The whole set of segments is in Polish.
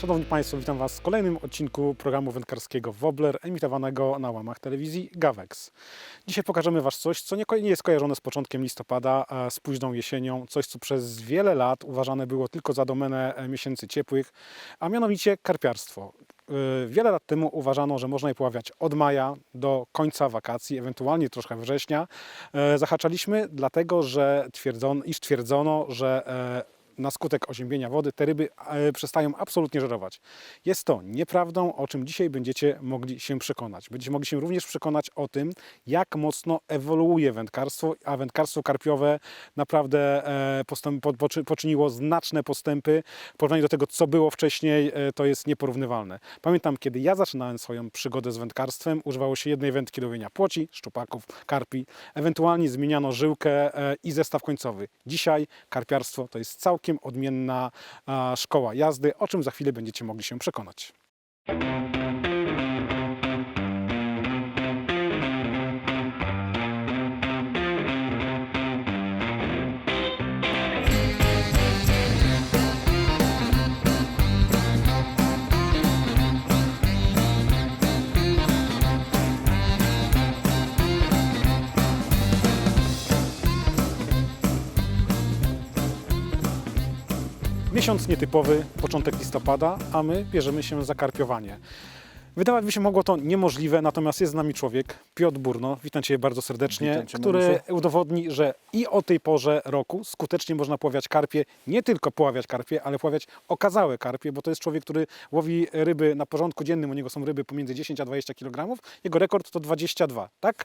Szanowni Państwo, witam Was w kolejnym odcinku programu wędkarskiego Wobbler, emitowanego na łamach telewizji Gavex. Dzisiaj pokażemy Was coś, co nie jest kojarzone z początkiem listopada, z późną jesienią, coś, co przez wiele lat uważane było tylko za domenę e, miesięcy ciepłych, a mianowicie karpiarstwo. Y, Wiele lat temu uważano, że można je poławiać od maja do końca wakacji, ewentualnie troszkę września. E, Zahaczaliśmy dlatego, że twierdzono, iż twierdzono, że e, na skutek oziębienia wody te ryby e, przestają absolutnie żerować. Jest to nieprawdą, o czym dzisiaj będziecie mogli się przekonać. Będziecie mogli się również przekonać o tym, jak mocno ewoluuje wędkarstwo, a wędkarstwo karpiowe naprawdę e, poczyniło znaczne postępy. W porównaniu do tego, co było wcześniej, e, to jest nieporównywalne. Pamiętam, kiedy ja zaczynałem swoją przygodę z wędkarstwem, używało się jednej wędki do łowienia płoci, szczupaków, karpi, ewentualnie zmieniano żyłkę i zestaw końcowy. Dzisiaj karpiarstwo to jest całkiem odmienna szkoła jazdy, o czym za chwilę będziecie mogli się przekonać. Miesiąc nietypowy, początek listopada, a my bierzemy się za karpiowanie. Wydawać by się mogło to niemożliwe, natomiast jest z nami człowiek, Piotr Burno, witam Cię bardzo serdecznie, Witam Cię, który Mariuszu. udowodni, że i o tej porze roku skutecznie można poławiać karpie, nie tylko poławiać karpie, ale poławiać okazałe karpie, bo to jest człowiek, który łowi ryby na porządku dziennym, u niego są ryby pomiędzy 10 a 20 kg, jego rekord to 22, tak?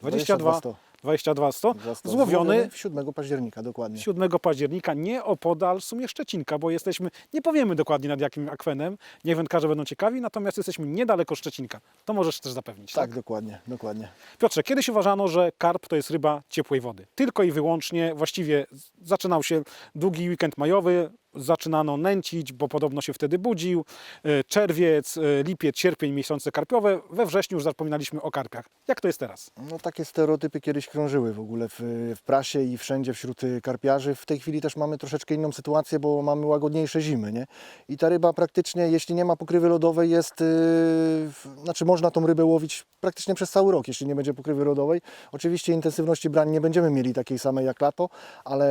22, 100. 22 100, 200. złowiony 7 października, dokładnie. 7 października nieopodal w sumie Szczecinka, bo jesteśmy, nie powiemy dokładnie nad jakim akwenem, niech wędkarze będą ciekawi, natomiast jesteśmy niedaleko Szczecinka. To możesz też zapewnić, tak? Tak, dokładnie, dokładnie. Piotrze, kiedyś uważano, że karp to jest ryba ciepłej wody. Tylko i wyłącznie, właściwie zaczynał się długi weekend majowy, zaczynano nęcić, bo podobno się wtedy budził. E, Czerwiec, e, lipiec, sierpień, miesiące karpiowe. We wrześniu już zapominaliśmy o karpiach. Jak to jest teraz? No takie stereotypy kiedyś krążyły w ogóle w, w prasie i wszędzie wśród y, karpiarzy. W tej chwili też mamy troszeczkę inną sytuację, bo mamy łagodniejsze zimy, nie? I ta ryba praktycznie, jeśli nie ma pokrywy lodowej, jest, yy, znaczy można tą rybę łowić praktycznie przez cały rok, jeśli nie będzie pokrywy lodowej. Oczywiście intensywności brań nie będziemy mieli takiej samej jak lato, ale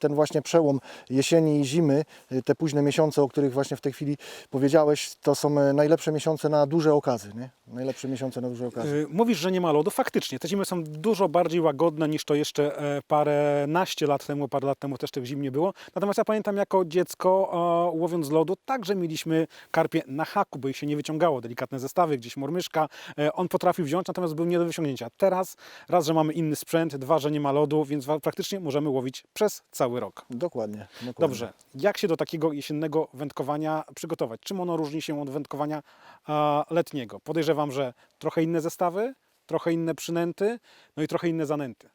ten właśnie przełom jesieni i zimy, y, te późne miesiące, o których właśnie w tej chwili powiedziałeś, to są e, najlepsze miesiące na duże okazy, nie? Najlepsze miesiące na duże okazy. Y, Mówisz, że nie ma lodu. Faktycznie, te zimy są dużo bardziej łagodne niż to jeszcze e, paręnaście lat temu, parę lat temu też tych zim nie było. Natomiast ja pamiętam jako dziecko e, łowiąc z lodu, także mieliśmy karpie na haku, bo ich się nie wyciągało. Delikatne zestawy, gdzieś mormyszka. E, On potrafił wziąć, natomiast był nie do wyciągnięcia. Teraz raz, że mamy inny sprzęt, dwa, że nie ma lodu, więc praktycznie możemy łowić przez cały rok. Dokładnie, dokładnie. Dobrze, jak się do takiego jesiennego wędkowania przygotować? Czym ono różni się od wędkowania letniego? Podejrzewam, że trochę inne zestawy, trochę inne przynęty, no i trochę inne zanęty.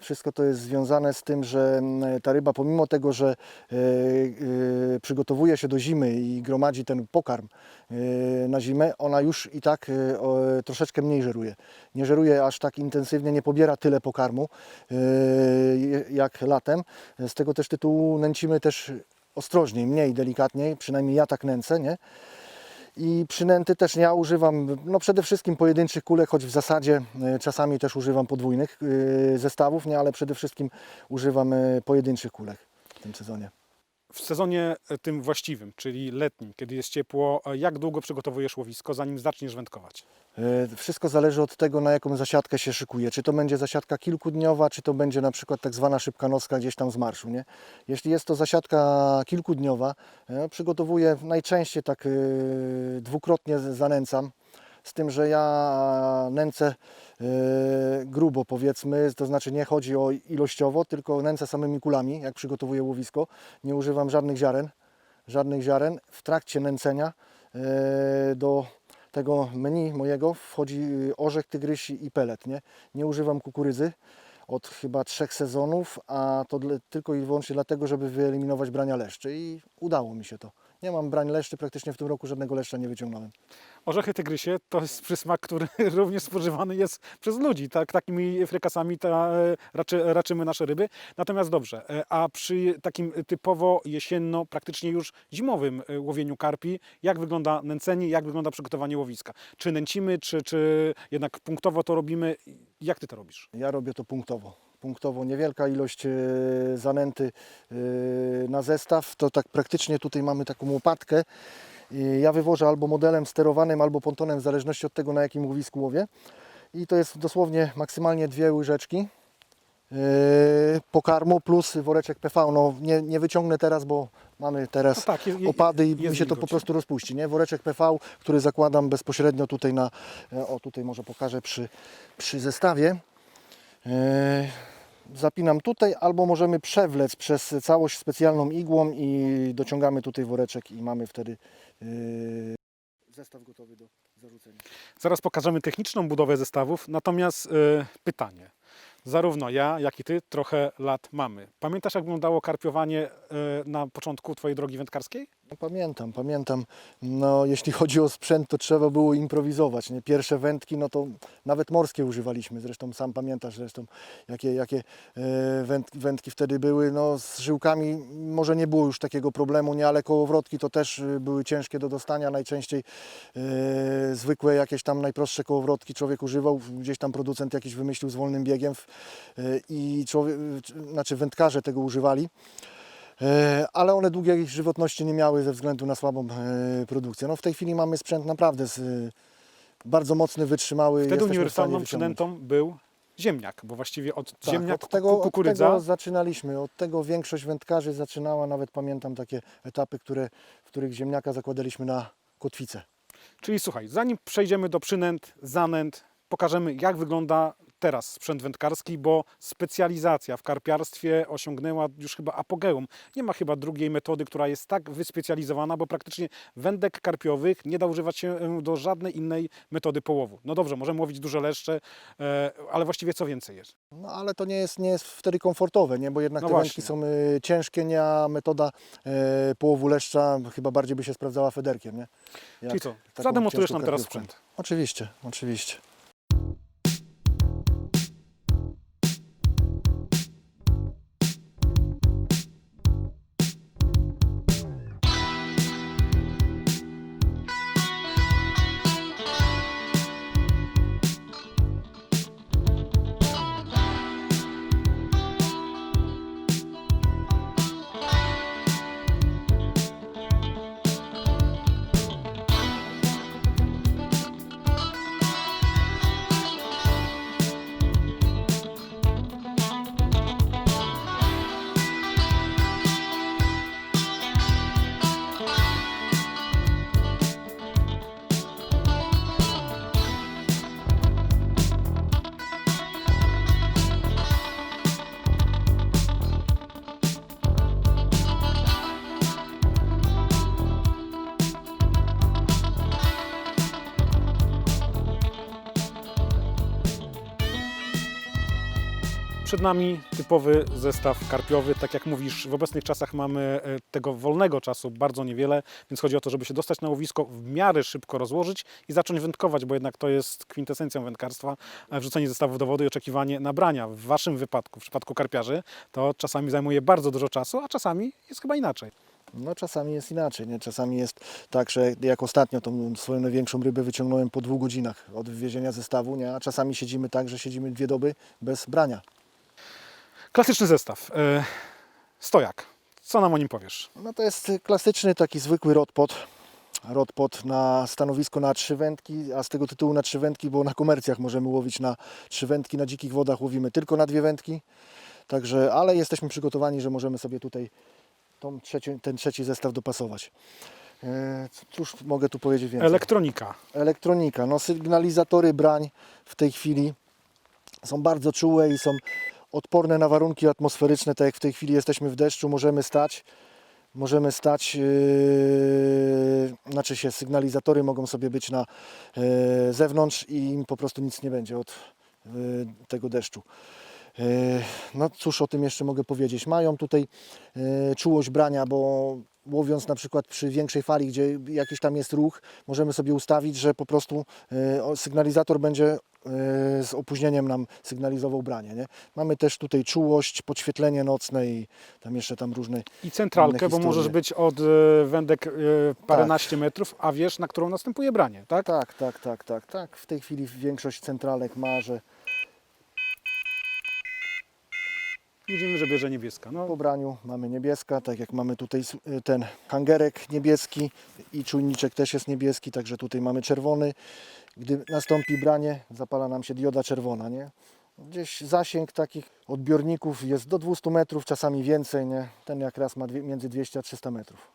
Wszystko to jest związane z tym, że mm, ta ryba, pomimo tego, że e, e, przygotowuje się do zimy i gromadzi ten pokarm e, na zimę, ona już i tak troszeczkę mniej żeruje. Nie żeruje aż tak intensywnie, nie pobiera tyle pokarmu jak latem. Z tego też tytułu nęcimy też ostrożniej, mniej delikatniej, przynajmniej ja tak nęcę, nie? I przynęty też ja używam, no przede wszystkim pojedynczych kulek, choć w zasadzie e, czasami też używam podwójnych e, zestawów, nie, ale przede wszystkim używam e, pojedynczych kulek w tym sezonie. W sezonie e, tym właściwym, czyli letnim, kiedy jest ciepło, e, jak długo przygotowujesz łowisko, zanim zaczniesz wędkować? E, Wszystko zależy od tego, na jaką zasiadkę się szykuje. Czy to będzie zasiadka kilkudniowa, czy to będzie na przykład tak zwana szybka nocka gdzieś tam z marszu. Nie? Jeśli jest to zasiadka kilkudniowa, e, przygotowuję najczęściej tak dwukrotnie zanęcam. Z tym, że ja nęcę e, grubo powiedzmy, to znaczy nie chodzi o ilościowo, tylko nęcę samymi kulami, jak przygotowuję łowisko. Nie używam żadnych ziaren, żadnych ziaren. W trakcie nęcenia e, do tego menu mojego wchodzi orzech tygrysi i pelet. Nie, nie używam kukurydzy od chyba trzech sezonów, a to dla, tylko i wyłącznie dlatego, żeby wyeliminować brania leszczy i udało mi się to. Nie mam brań leszczy, praktycznie w tym roku żadnego leszcza nie wyciągnąłem. Orzechy tygrysie to jest przysmak, który również spożywany jest przez ludzi. Tak, takimi frykasami ta, e, raczy, raczymy nasze ryby. Natomiast dobrze, e, a przy takim typowo jesienno, praktycznie już zimowym e, łowieniu karpi, jak wygląda nęcenie, jak wygląda przygotowanie łowiska? Czy nęcimy, czy, czy jednak punktowo to robimy? Jak ty to robisz? Ja robię to punktowo. Punktowo niewielka ilość zanęty na zestaw. To tak praktycznie tutaj mamy taką łopatkę. Ja wywożę albo modelem sterowanym, albo pontonem, w zależności od tego na jakim łowisku łowię. I to jest dosłownie maksymalnie dwie łyżeczki e, pokarmu plus woreczek PV. No, nie, nie wyciągnę teraz, bo mamy teraz No tak, je- je- opady i mi się to po prostu rozpuści. Nie? Woreczek PV, który zakładam bezpośrednio tutaj na, e, o tutaj może pokażę przy, przy zestawie. E, Zapinam tutaj, albo możemy przewlec przez całość specjalną igłą i dociągamy tutaj woreczek i mamy wtedy zestaw gotowy do zarzucenia. Zaraz pokażemy techniczną budowę zestawów, natomiast e, pytanie. Zarówno ja, jak i ty trochę lat mamy. Pamiętasz, jak wyglądało karpiowanie e, na początku twojej drogi wędkarskiej? No, pamiętam, pamiętam. No, jeśli chodzi o sprzęt, to trzeba było improwizować. Nie? Pierwsze wędki, no to nawet morskie używaliśmy. Zresztą sam pamiętasz zresztą, jakie, jakie e, węd, wędki wtedy były. No, z żyłkami może nie było już takiego problemu, nie, ale kołowrotki to też e, były ciężkie do dostania. Najczęściej e, zwykłe jakieś tam najprostsze kołowrotki człowiek używał. Gdzieś tam producent jakiś wymyślił z wolnym biegiem w, e, i człowiek, znaczy wędkarze tego używali. E, ale one długiej żywotności nie miały ze względu na słabą e, produkcję. No w tej chwili mamy sprzęt naprawdę z, e, bardzo mocny, wytrzymały. Wtedy uniwersalną przynętą był ziemniak, bo właściwie od Tak, ziemniak, od tego, ku- kukurydza. Od tego zaczynaliśmy, od tego większość wędkarzy zaczynała, nawet pamiętam takie etapy, które, w których ziemniaka zakładaliśmy na kotwicę. Czyli słuchaj, zanim przejdziemy do przynęt, zanęt, pokażemy jak wygląda teraz sprzęt wędkarski, bo specjalizacja w karpiarstwie osiągnęła już chyba apogeum. Nie ma chyba drugiej metody, która jest tak wyspecjalizowana, bo praktycznie wędek karpiowych nie da używać się do żadnej innej metody połowu. No dobrze, możemy łowić duże leszcze, e, ale właściwie co więcej jest? No ale to nie jest, nie jest wtedy komfortowe, nie? bo jednak No te właśnie. wędki są e, ciężkie, nie? a metoda e, połowu leszcza chyba bardziej by się sprawdzała federkiem. Nie? Jak Czyli co, zademonstrujesz nam teraz sprzęt. Oczywiście, oczywiście. Przed nami typowy zestaw karpiowy. Tak jak mówisz, w obecnych czasach mamy e, tego wolnego czasu bardzo niewiele, więc chodzi o to, żeby się dostać na łowisko, w miarę szybko rozłożyć i zacząć wędkować, bo jednak to jest kwintesencją wędkarstwa, e, wrzucenie zestawów do wody i oczekiwanie nabrania. W Waszym wypadku, w przypadku karpiarzy, to czasami zajmuje bardzo dużo czasu, a czasami jest chyba inaczej. No czasami jest inaczej, nie? Czasami jest tak, że jak ostatnio tą swoją największą rybę wyciągnąłem po dwóch godzinach od wywiezienia zestawu, nie? A czasami siedzimy tak, że siedzimy dwie doby bez brania. Klasyczny zestaw. E, Stojak. Co nam o nim powiesz? No to jest klasyczny taki zwykły rodpot. Rodpot na stanowisko na trzy wędki, a z tego tytułu na trzy wędki, bo na komercjach możemy łowić na trzy wędki, na dzikich wodach łowimy tylko na dwie wędki. Także, ale jesteśmy przygotowani, że możemy sobie tutaj tą trzeci, ten trzeci zestaw dopasować. E, Cóż mogę tu powiedzieć więcej? Elektronika. elektronika. No, sygnalizatory brań w tej chwili są bardzo czułe i są odporne na warunki atmosferyczne. Tak jak w tej chwili jesteśmy w deszczu, możemy stać. Możemy stać, yy, znaczy się sygnalizatory mogą sobie być na yy, zewnątrz i im po prostu nic nie będzie od yy, tego deszczu. Yy, No cóż o tym jeszcze mogę powiedzieć. Mają tutaj yy, czułość brania, bo łowiąc na przykład przy większej fali, gdzie jakiś tam jest ruch, możemy sobie ustawić, że po prostu o- sygnalizator będzie z opóźnieniem nam sygnalizował branie. Nie? Mamy też tutaj czułość, podświetlenie nocne i tam jeszcze tam różne I centralkę, bo możesz być od e, wędek e, paręnaście metrów, a wiesz, na którą następuje branie, tak? Tak, tak, tak, tak, tak. W tej chwili większość centralek ma, że Widzimy, że bierze niebieska. No, po braniu mamy niebieska, tak jak mamy tutaj s- ten hangerek niebieski i czujniczek też jest niebieski, także tutaj mamy czerwony. Gdy nastąpi branie, zapala nam się dioda czerwona, nie? Gdzieś zasięg takich odbiorników jest do 200 metrów, czasami więcej, nie? Ten jak raz ma między 200 a 300 metrów.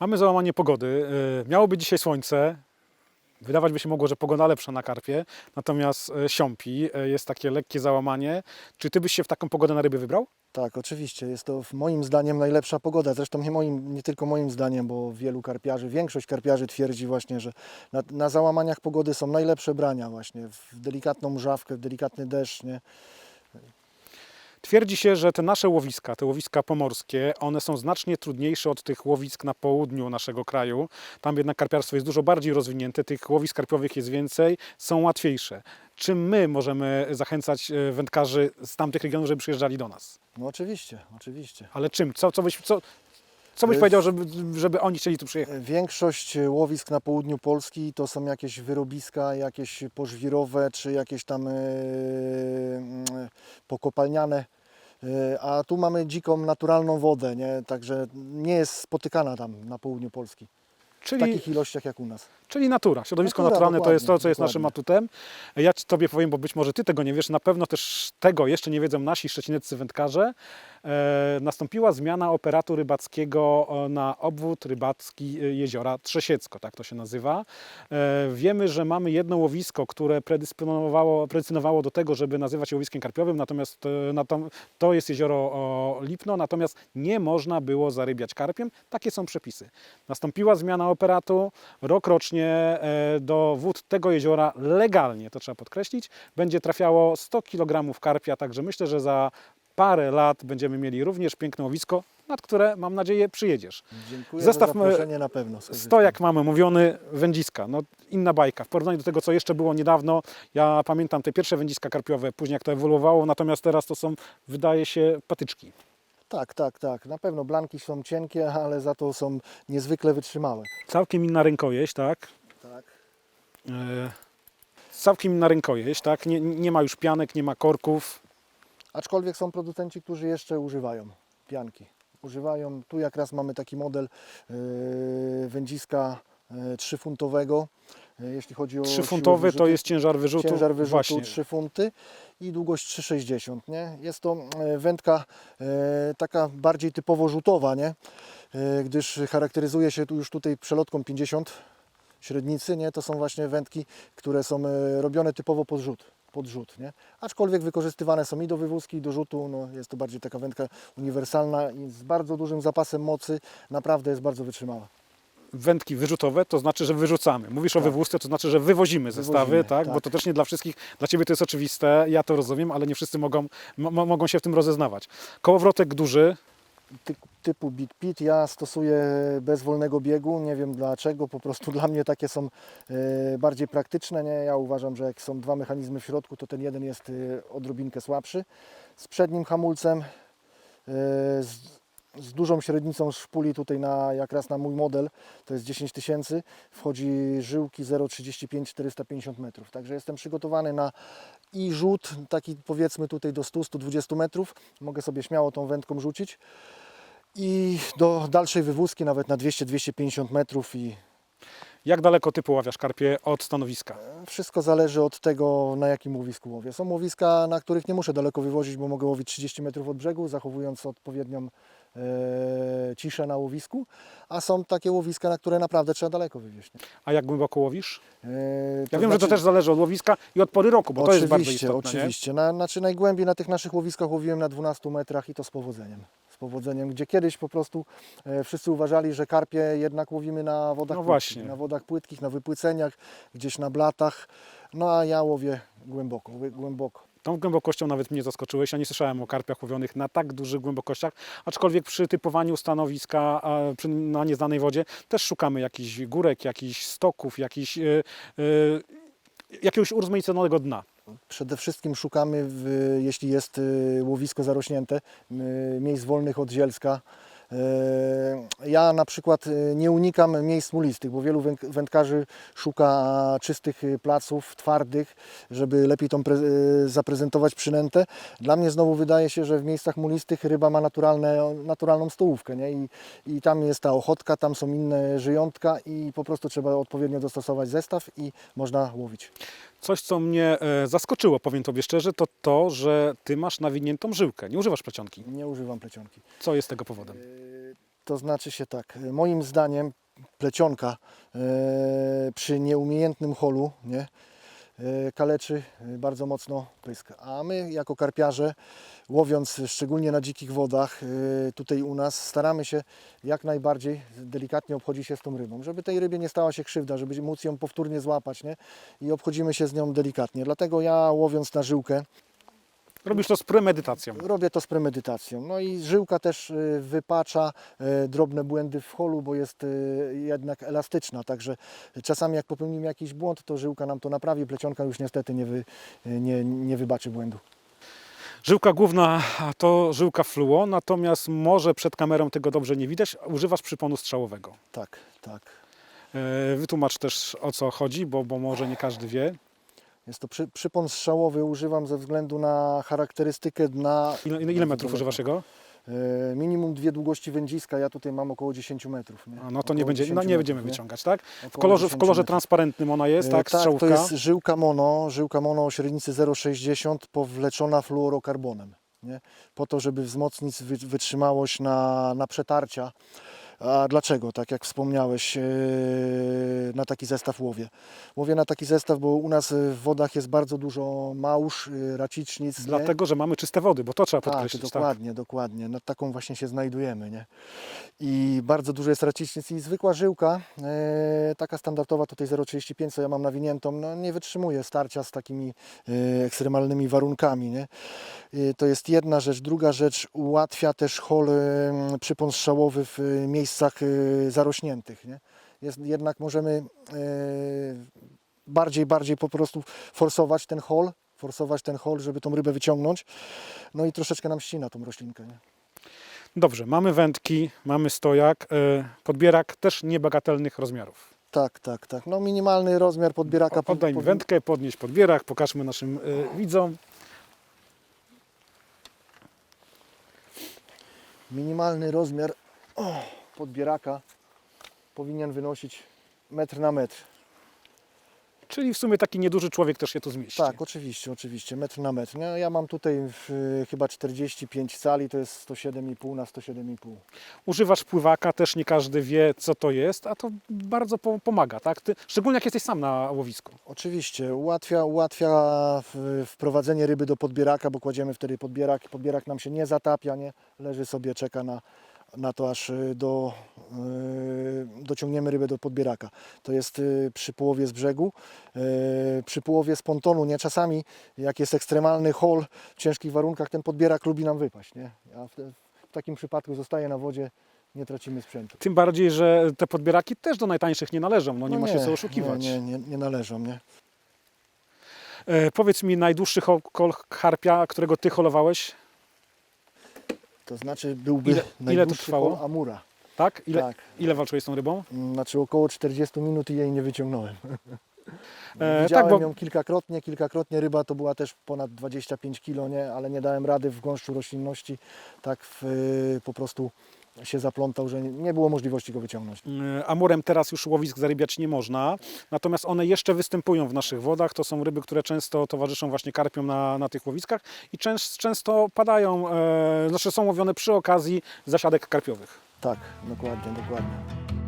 Mamy załamanie pogody. E, Miało być dzisiaj słońce. Wydawać by się mogło, że pogoda lepsza na karpie, natomiast e, siąpi, e, jest takie lekkie załamanie. Czy ty byś się w taką pogodę na ryby wybrał? Tak, oczywiście. Jest to moim zdaniem najlepsza pogoda. Zresztą nie, moim, nie tylko moim zdaniem, bo wielu karpiarzy, większość karpiarzy twierdzi właśnie, że na, na załamaniach pogody są najlepsze brania właśnie. W delikatną mrzawkę, w delikatny deszcz, nie? Twierdzi się, że te nasze łowiska, te łowiska pomorskie, one są znacznie trudniejsze od tych łowisk na południu naszego kraju. Tam jednak karpiarstwo jest dużo bardziej rozwinięte, tych łowisk karpiowych jest więcej, są łatwiejsze. Czy my możemy zachęcać e, wędkarzy z tamtych regionów, żeby przyjeżdżali do nas? No oczywiście, oczywiście. Ale czym? Co, co byś, co, co byś E, powiedział, żeby, żeby oni chcieli tu przyjechać? Większość łowisk na południu Polski to są jakieś wyrobiska, jakieś pożwirowe, czy jakieś tam pokopalniane. A tu mamy dziką, naturalną wodę, nie? także nie jest spotykana tam na południu Polski w Czyli, takich ilościach jak u nas. Czyli natura, środowisko Natura, naturalne to jest to, co jest naszym dokładnie. atutem. Ja ci tobie powiem, bo być może ty tego nie wiesz, na pewno też tego jeszcze nie wiedzą nasi szczecineccy wędkarze. E, nastąpiła zmiana operatu rybackiego e, na obwód rybacki e, jeziora Trzesiecko, tak to się nazywa. E, wiemy, że mamy jedno łowisko, które predysponowało, predestynowało do tego, żeby nazywać je łowiskiem karpiowym, natomiast e, natom- to jest jezioro o, Lipno, natomiast nie można było zarybiać karpiem. Takie są przepisy. Nastąpiła zmiana operatu. Rokrocznie e, do wód tego jeziora legalnie, to trzeba podkreślić, będzie trafiało 100 kg karpia, także myślę, że za parę lat będziemy mieli również piękne łowisko, nad które mam nadzieję przyjedziesz. Dziękuję Zestaw, za zaproszenie na pewno. 100 jak mamy mówiony wędziska, no inna bajka. W porównaniu do tego, co jeszcze było niedawno, ja pamiętam te pierwsze wędziska karpiowe, później jak to ewoluowało, natomiast teraz to są, wydaje się, patyczki. Tak, tak, tak. Na pewno blanki są cienkie, ale za to są niezwykle wytrzymałe. Całkiem inna rękojeść, tak? Tak. E, całkiem inna rękojeść, tak? Nie, nie ma już pianek, nie ma korków. Aczkolwiek są producenci, którzy jeszcze używają pianki. Używają, tu jak raz mamy taki model yy, wędziska yy, trzyfuntowego. Jeśli chodzi o siłę Trzyfuntowy to wyrzutu, jest ciężar wyrzutu. ciężar wyrzutu Właśnie. 3 funty i długość 3,60. Nie? Jest to e, wędka e, taka bardziej typowo rzutowa, nie? E, gdyż charakteryzuje się tu już tutaj przelotką 50 średnicy. Nie? To są właśnie wędki, które są robione typowo pod rzut. Pod rzut nie? Aczkolwiek wykorzystywane są i do wywózki, i do rzutu. No, jest to bardziej taka wędka uniwersalna i z bardzo dużym zapasem mocy. Naprawdę jest bardzo wytrzymała. Wędki wyrzutowe to znaczy, że wyrzucamy. Mówisz o Tak. wywózce, to znaczy, że wywozimy zestawy, Wywozimy, tak? Bo tak. to też nie dla wszystkich. Dla Ciebie to jest oczywiste, ja to rozumiem, ale nie wszyscy mogą, mo- mogą się w tym rozeznawać. Kołowrotek duży, ty, typu Big Pit. Ja stosuję bez wolnego biegu, nie wiem dlaczego, po prostu dla mnie takie są e, bardziej praktyczne. Nie? Ja uważam, że jak są dwa mechanizmy w środku, to ten jeden jest e, odrobinkę słabszy. Z przednim hamulcem, e, z, z dużą średnicą szpuli tutaj na, jak raz na mój model, to jest 10 tysięcy, wchodzi żyłki 0,35 450 metrów. Także jestem przygotowany na i rzut, taki powiedzmy tutaj do 100-120 metrów. Mogę sobie śmiało tą wędką rzucić i do dalszej wywózki nawet na 200-250 metrów i jak daleko Ty poławiasz karpie od stanowiska? wszystko zależy od tego na jakim łowisku łowię. Są łowiska, na których nie muszę daleko wywozić, bo mogę łowić 30 metrów od brzegu, zachowując odpowiednią ciszę na łowisku, a są takie łowiska, na które naprawdę trzeba daleko wywieźć. nie? A jak głęboko łowisz? E, Ja wiem, że to znaczy- też zależy od łowiska i od pory roku, bo to jest bardzo Oczywiście, istotne. Oczywiście, na, znaczy najgłębiej na tych naszych łowiskach łowiłem na 12 metrach i to z powodzeniem. Z powodzeniem, gdzie kiedyś po prostu e, wszyscy uważali, że karpie jednak łowimy na wodach No płytkich, na wodach płytkich, na wypłyceniach, gdzieś na blatach, no a ja łowię głęboko, głęboko. Tą głębokością nawet mnie zaskoczyłeś. Ja nie słyszałem o karpiach łowionych na tak dużych głębokościach, aczkolwiek przy typowaniu stanowiska na nieznanej wodzie też szukamy jakichś górek, jakichś stoków, jakichś, e, e, jakiegoś urozmaiconego dna. Przede wszystkim szukamy, w, jeśli jest y, łowisko zarośnięte, miejsc wolnych od zielska. Y, Ja na przykład y, nie unikam miejsc mulistych, bo wielu węd- wędkarzy szuka czystych y, placów, twardych, żeby lepiej tą y, zaprezentować przynętę. Dla mnie znowu wydaje się, że w miejscach mulistych ryba ma naturalne, naturalną stołówkę nie? I, i tam jest ta ochotka, tam są inne żyjątka i po prostu trzeba odpowiednio dostosować zestaw i można łowić. Coś, co mnie e, zaskoczyło, powiem Tobie szczerze, to to, że Ty masz nawiniętą żyłkę. Nie używasz plecionki. Nie używam plecionki. Co jest tego powodem? Yy, To znaczy się tak, yy, moim zdaniem plecionka przy nieumiejętnym holu nie, kaleczy yy, bardzo mocno pysk. A my jako karpiarze, łowiąc szczególnie na dzikich wodach, yy, tutaj u nas, staramy się jak najbardziej delikatnie obchodzić się z tą rybą, żeby tej rybie nie stała się krzywda, żeby móc ją powtórnie złapać nie? i obchodzimy się z nią delikatnie. Dlatego ja łowiąc na żyłkę, Robisz to z premedytacją. Robię to z premedytacją. No i żyłka też y, wypacza y, drobne błędy w holu, bo jest y, jednak elastyczna. Także czasami jak popełnimy jakiś błąd, to żyłka nam to naprawi. Plecionka już niestety nie, wy, nie, nie wybaczy błędu. Żyłka główna to żyłka fluo, natomiast może przed kamerą tego dobrze nie widać. Używasz przyponu strzałowego. Tak, tak. E, Wytłumacz też o co chodzi, bo, bo może nie każdy wie. Jest to przy, przypon strzałowy, używam ze względu na charakterystykę dna. Ile, ile, ile metrów używasz jego? Y, Minimum dwie długości wędziska, ja tutaj mam około 10 metrów. Nie? A, no to nie, będzie, 10 no, nie metrów, będziemy wyciągać, tak? W kolorze, w 10 kolorze metrów. transparentnym ona jest, E, tak? tak, Strzałówka. to jest żyłka mono, żyłka mono o średnicy 0,60 powleczona fluorokarbonem. Nie? Po to, żeby wzmocnić wy- wytrzymałość na, na przetarcia. A dlaczego? Tak jak wspomniałeś, e, na taki zestaw łowię. Łowię na taki zestaw, bo u nas w wodach jest bardzo dużo małż, e, racicznic. nie? Dlatego, że mamy czyste wody, bo to trzeba Tak, podkreślić. Tak, dokładnie, dokładnie. Nad taką właśnie się znajdujemy, nie? I bardzo dużo jest racicznic i zwykła żyłka, e, taka standardowa tutaj 0,35, co ja mam nawiniętą, no nie wytrzymuje starcia z takimi ekstremalnymi warunkami, nie? To jest jedna rzecz. Druga rzecz, ułatwia też hol przypon strzałowy w e, miejscach e, zarośniętych, nie? Jest, jednak możemy e, bardziej, bardziej po prostu forsować ten hol, forsować ten hol, żeby tą rybę wyciągnąć. No i troszeczkę nam ścina tą roślinkę. Nie? Dobrze, mamy wędki, mamy stojak, e, podbierak też niebagatelnych rozmiarów. Tak, tak, tak. No minimalny rozmiar podbieraka. po- Oddaj mi wędkę, podnieś podbierak, pokażmy naszym widzom. Minimalny rozmiar o, podbieraka powinien wynosić metr na metr. Czyli w sumie taki nieduży człowiek też się tu zmieści. Tak, oczywiście, oczywiście, metr na metr. Nie? Ja mam tutaj w, chyba 45 cali, to jest 107,5 na 107,5. Używasz pływaka, też nie każdy wie, co to jest, a to bardzo po, pomaga, tak? Ty, szczególnie jak jesteś sam na łowisku. Oczywiście, ułatwia, ułatwia w- wprowadzenie ryby do podbieraka, bo kładziemy wtedy podbierak i podbierak nam się nie zatapia, nie? leży sobie, czeka na, na to, aż y, do, y, dociągniemy rybę do podbieraka. To jest y, przy połowie z brzegu, przy połowie z pontonu, nie? Czasami jak jest ekstremalny hol w ciężkich warunkach, ten podbierak lubi nam wypaść, nie? A w, w takim przypadku zostaje na wodzie, nie tracimy sprzętu. Tym bardziej, że te podbieraki też do najtańszych nie należą, no nie ma się co oszukiwać. Nie, nie, nie, nie należą, nie? E, powiedz mi, najdłuższy ho- kol harpia, którego ty holowałeś, To znaczy byłby Ile- ile to trwało? Amura. tak? Ile, Tak. ile walczyłeś z tą rybą? Znaczy około 40 minut i jej nie wyciągnąłem. E, Widziałem tak, bo- ją kilkakrotnie, kilkakrotnie ryba to była też ponad 25 kg, nie? ale nie dałem rady w gąszczu roślinności. Tak w, po prostu się zaplątał, że nie, było możliwości go wyciągnąć. E, Amurem teraz już łowisk zarybiać nie można, natomiast one jeszcze występują w naszych wodach. To są ryby, które często towarzyszą właśnie karpiom na, na tych łowiskach i częst, często padają, e, znaczy są łowione przy okazji zasiadek karpiowych. Tak, dokładnie, dokładnie.